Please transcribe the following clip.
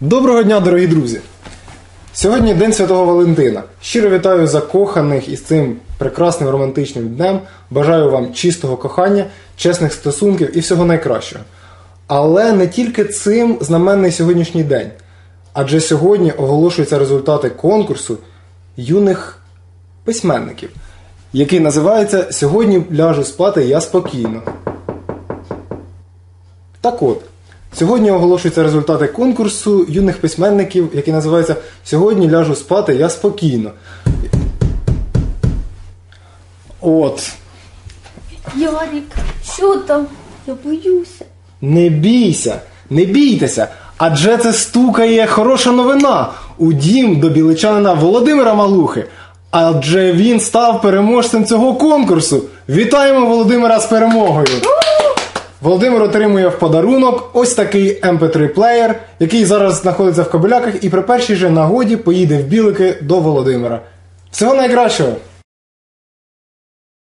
Доброго дня, дорогі друзі! Сьогодні День Святого Валентина. Щиро вітаю закоханих із цим прекрасним романтичним днем. Бажаю вам чистого кохання, чесних стосунків і всього найкращого. Але не тільки цим знаменний сьогоднішній день. Адже сьогодні оголошуються результати конкурсу юних письменників, який називається Сьогодні ляжу спати я спокійно. Так от, сьогодні оголошуються результати конкурсу юних письменників, який називається Сьогодні ляжу спати я спокійно. От. Ярик, що там? Я боюся. Не бійся, не бійтеся, адже це стукає хороша новина у дім до біличанина Володимира Малухи. Адже він став переможцем цього конкурсу. Вітаємо Володимира з перемогою! Володимир отримує в подарунок ось такий MP3 плеєр, який зараз знаходиться в кобиляках і при першій же нагоді поїде в білики до Володимира. Всього найкращого!